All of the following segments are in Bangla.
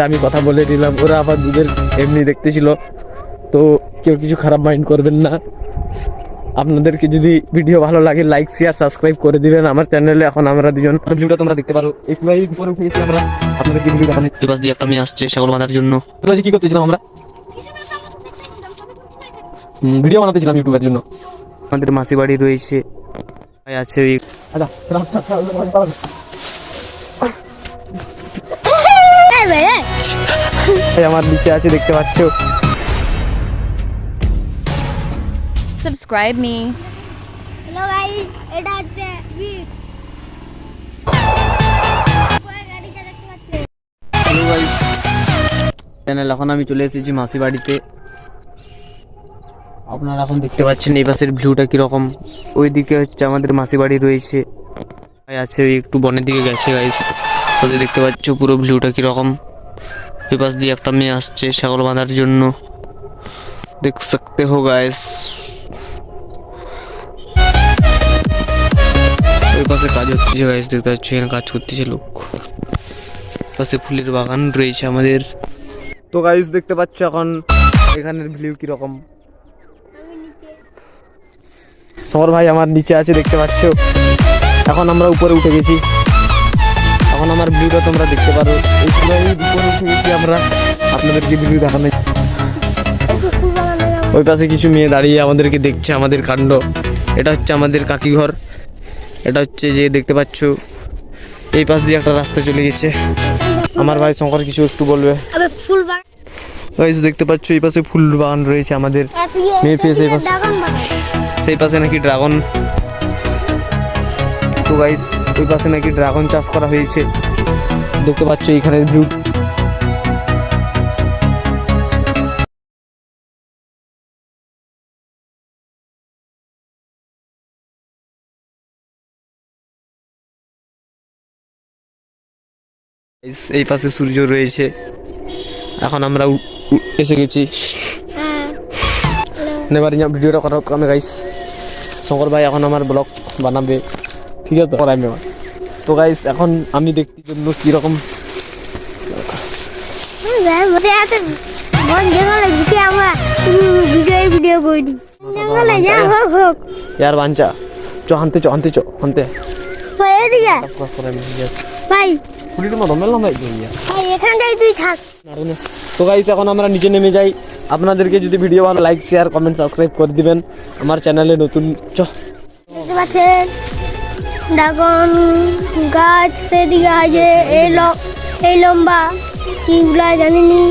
আমি কথা বলে নিলাম ওরা আবার দুধের এমনি দেখতেছিল তো কেউ কিছু খারাপ মাইন্ড করবেন না আপনাদেরকে যদি ভিডিও ভালো লাগে লাইক শেয়ার সাবস্ক্রাইব করে দিবেন আমার চ্যানেলে এখন আমরা দুজন ভিডিওটা তোমরা দেখতে পারো এই পুরো উপরে উঠে গেছি আমরা আপনাদেরকে ভিডিও দেখানো এই পাশ দিয়ে একটা মেয়ে আসছে ছাগল বাঁধার জন্য তোরা যে কি করতেছিলাম আমরা ভিডিও বানাতেছিলাম ইউটিউবের জন্য আমাদের মাসি বাড়ি রয়েছে ভাই আছে ওই আচ্ছা এই আমার নিচে আছে দেখতে পাচ্ছো? Subscribe me. হ্যালো গাইস এটা পারছে হ্যালো গাইস চ্যানেল এখন আমি চলে এসেছি মাসি বাড়িতে। আপনারা এখন দেখতে পাচ্ছেন এই পাশের ভিউটা কীরকম। ওইদিকে হচ্ছে আমাদের মাসি বাড়ি রয়েছে। আছে ওই একটু বনের দিকে গেছে গাইস দেখতে পাচ্ছ পুরো ভিউটা কীরকম। ওই পাশ দিয়ে একটা মেয়ে আসছে ছাগল বাঁধার জন্য। দেখ সকতে হো গাইস ওই পাশে কাজ হচ্ছে গাইস দেখতে পাচ্ছ, এখানে কাজ করতেছে লোক। পাশে ফুলের বাগান রয়েছে আমাদের। তো গাইস দেখতে পাচ্ছ এখন এখানের ভিউ কীরকম। সমর ভাই আমার নিচে আছে, দেখতে পাচ্ছ। এখন আমরা উপরে উঠে গেছি। এখন আমার ভিউটা তোমরা দেখতে পারো। এই আমরা আপনাদেরকে ভিডিও দেখানো ওই পাশে কিছু মেয়ে দাঁড়িয়ে আমাদেরকে দেখছে, আমাদের কাণ্ড। এটা হচ্ছে আমাদের কাকি ঘর এটা হচ্ছে যে দেখতে পাচ্ছ, এই পাশ দিয়ে একটা রাস্তা চলে গেছে। আমার ভাই শঙ্কর কিছু একটু বলবে। দেখতে পাচ্ছ, এই পাশে ফুল বাগান রয়েছে আমাদের। মেয়ে পাশে। সেই পাশে নাকি ড্রাগন। তো গাইস ওই পাশে নাকি ড্রাগন চাষ করা হয়েছে? দেখতে পাচ্ছ এইখানের ভিউ এই পাশে সূর্য রয়েছে। এখন আমরা এসে গেছি। হ্যাঁ। নেবার ভিডিওটা করা কামে গাইস শঙ্কর ভাই এখন আমার ব্লগ বানাবে। ঠিক আছে? তো করাই নেওয়া তো গাইস এখন আমি দেখতে জন্য কীরকম। বাঞ্চা চ হানতে চ হানতে চ হানতে ভাই। মতো মেলাম ভাই এখানটাই তুই থাক। তো গাইস এখন আমরা নিচে নেমে যাই। আপনাদেরকে যদি ভিডিও ভালো লাইক শেয়ার কমেন্ট সাবস্ক্রাইব করে দিবেন। আমার চ্যানেলে নতুন চ। দেখতে পাচ্ছেন? ড্রাগন গাছ সেদিকে আছে এই এই লম্বা কিগুলা জানিনি?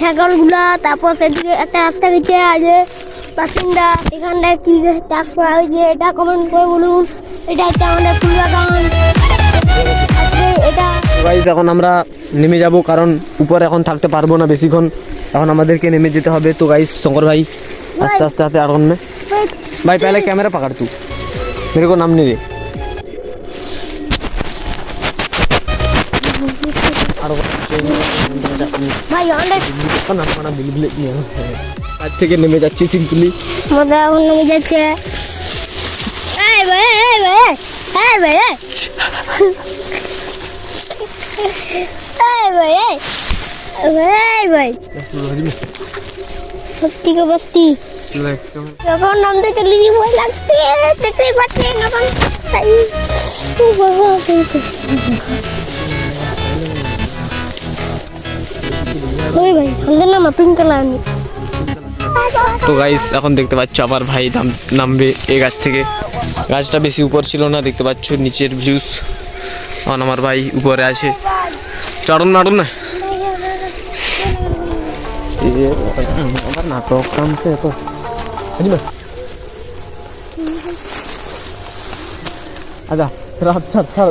ছাগলগুলা তারপর সেদিকে একটা রাস্তা গেছে আছে বাসিন্দা এখানটায় কী চাষ করা হয়েছে এটা কমেন্ট করে বলুন। এটা হচ্ছে আমাদের ফুলবাগান এটা গাইজ এখন আমরা নেমে যাব কারণ উপরে এখন থাকতে পারব না বেশিক্ষণ। এখন আমাদেরকে নেমে যেতে হবে। তো গাইজ শঙ্কর ভাই আস্তে আস্তে হাতে আগুন ভাই পেলে ক্যামেরা পাকাড় তু। মেরে নাম নেই আজ থেকে নেমে যাচ্ছি সিম্পলি। মজা নেমে যাচ্ছে। এই ভাই এই ভাই এই ভাই এই। ভাই এই। ভাই বস্তি গো বস্তি। যখন নামতে চলে যাই ভয় লাগছে দেখতেই পাচ্ছি এখন তাই। বাবা ওই ভাই আমাদের নাম পিঙ্ক কালার তো গাইস এখন দেখতে পাচ্ছ আমার ভাই নাম নামবে এই গাছ থেকে। গাছটা বেশি উপর ছিল না দেখতে পাচ্ছ নিচের ভিউস এখন আমার ভাই উপরে আছে। চড়ুন নাড়ুন না। নাটক নামছে আচ্ছা রাত ছাড় ছাড়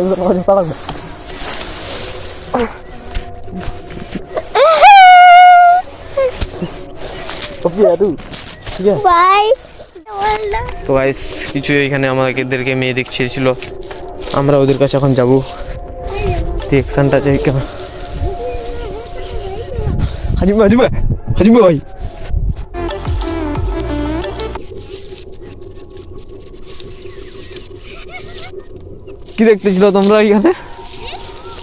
তো গাইস কিছু এখানে আমাদেরকে মেয়ে দেখছিয়েছিল আমরা ওদের কাছে এখন যাব। রিয়েকশনটা চাই কেন হাজিমা হাজিমা হাজিমা ভাই। কি দেখতেছিল তোমরা এখানে?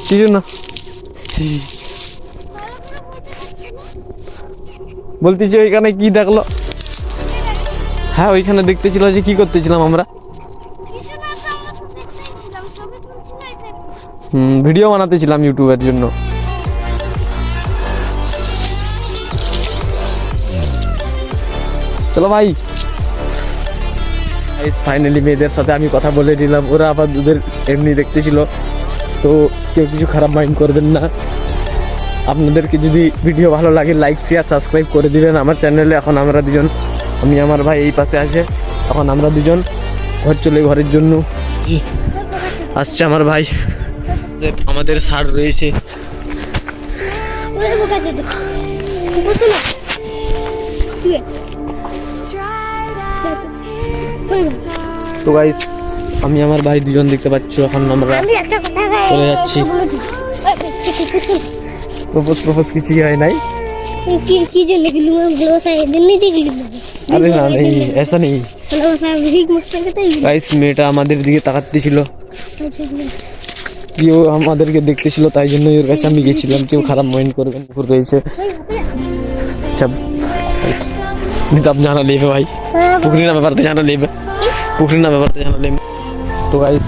কিছু না বলতেছি, ওইখানে কি দেখল? হ্যাঁ ওইখানে দেখতেছিল যে কি করতেছিলাম আমরা। হুম, ভিডিও বানাতেছিলাম ইউটিউবের জন্য। চলো ভাই। ফাইনালি মেয়েদের সাথে আমি কথা বলে দিলাম ওরা আবার দুধের এমনি দেখতেছিল। তো কেউ কিছু খারাপ মাইন্ড করবেন না। আপনাদেরকে যদি ভিডিও ভালো লাগে লাইক শেয়ার সাবস্ক্রাইব করে দিবেন আমার চ্যানেলে এখন আমরা দুজন আমি আমার ভাই এই পাশে আছে। এখন আমরা দুজন ঘর চলে ঘরের জন্য আসছে আমার ভাই। যে আমাদের সার রয়েছে। তো গাইস আমি আমার ভাই দুজন দেখতে পাচ্ছ। এখন আমরা চলে যাচ্ছি। প্রপোজ প্রপোজ কিছুই হয় নাই। কি কি জন্য গেলু ভালোবাসা এদিনই দিয়ে গেলু আরে না নেই মুখতে গেতে গাইস মেয়েটা আমাদের দিকে তাকাতে ছিল কেউ আমাদেরকে দেখতেছিল তাই জন্য ওর কাছে আমি গেছিলাম। কেউ খারাপ মাইন্ড করবেন পুকুর রয়েছে আচ্ছা নিতাম জানা লেবে ভাই। পুকুরি না ব্যাপারতে জানা লেবে পুকুরি না ব্যাপারতে জানা লেবে তো গাইস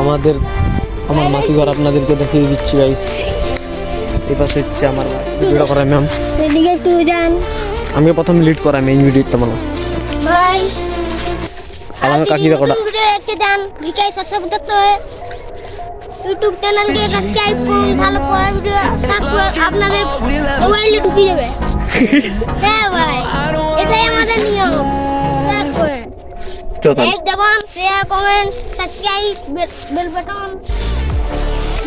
আমাদের আমার মাসি ঘর আপনাদেরকে দেখিয়ে দিচ্ছি গাইস এই পাশে হচ্ছে আমার ভিডিওটা করাই ম্যাম সেদিকে একটু যান। আমি প্রথম লিড করাই মেইন ভিডিওটা মানে ভাই আমার কাকি দেখোটা ভিডিও যান ভিকাই সাবস্ক্রাইব হয় ইউটিউব চ্যানেলকে সাবস্ক্রাইব করুন ভালো করে ভিডিও আপনাদের মোবাইলে ঢুকে যাবে হ্যাঁ ভাই। এটাই আমাদের নিয়ম। লাইক দেবেন share comment subscribe bell button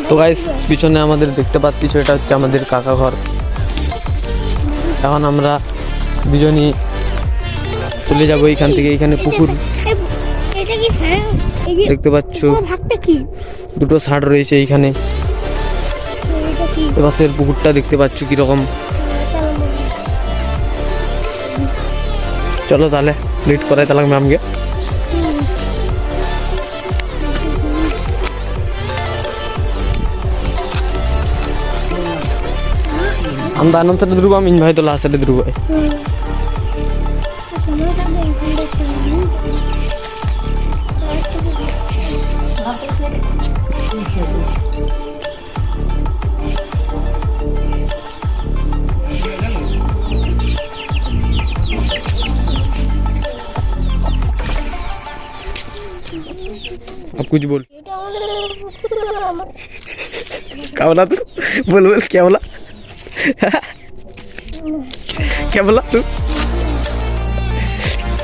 তো গাইস পিছনে আমাদের দেখতে পাচ্ছি এটা হচ্ছে আমাদের কাকা ঘর। এখন আমরা দুজনই চলে যাব এইখান থেকে এইখানে পুকুর। দেখতে পাচ্ছ? দুটো শার্ট রয়েছে এইখানে। এপাশের পুকুরটা দেখতে পাচ্ছ কীরকম। চলো তাহলে লিড করাই তাহলে ম্যামকে அந்த అనంతటి దుర్గం ఇన్వైట్ లాసటి దుర్గం अब कुछ बोल क्या बोला तू बोल बोल क्या बोला Kau bela tu.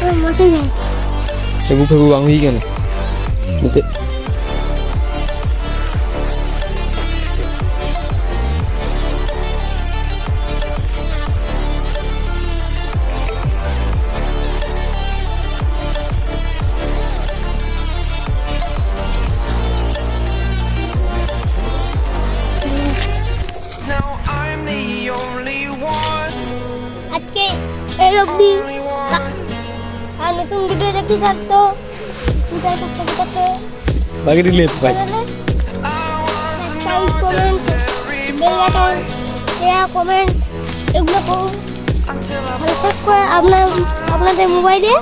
Oh, Macam? Saya buka buang lagi kan. Hmm. এই অবধি আর নতুন ভিডিও দেখতে থাকতো video let bell button share comment এগুলো করুন। ভালো করে আপনার আপনাদের মোবাইলে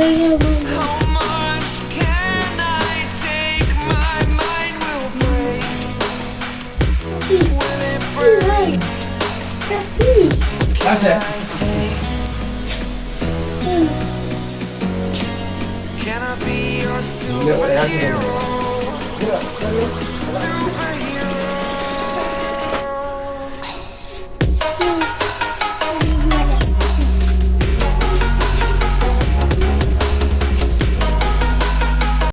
görüyorum. That's it. Can I be your superhero?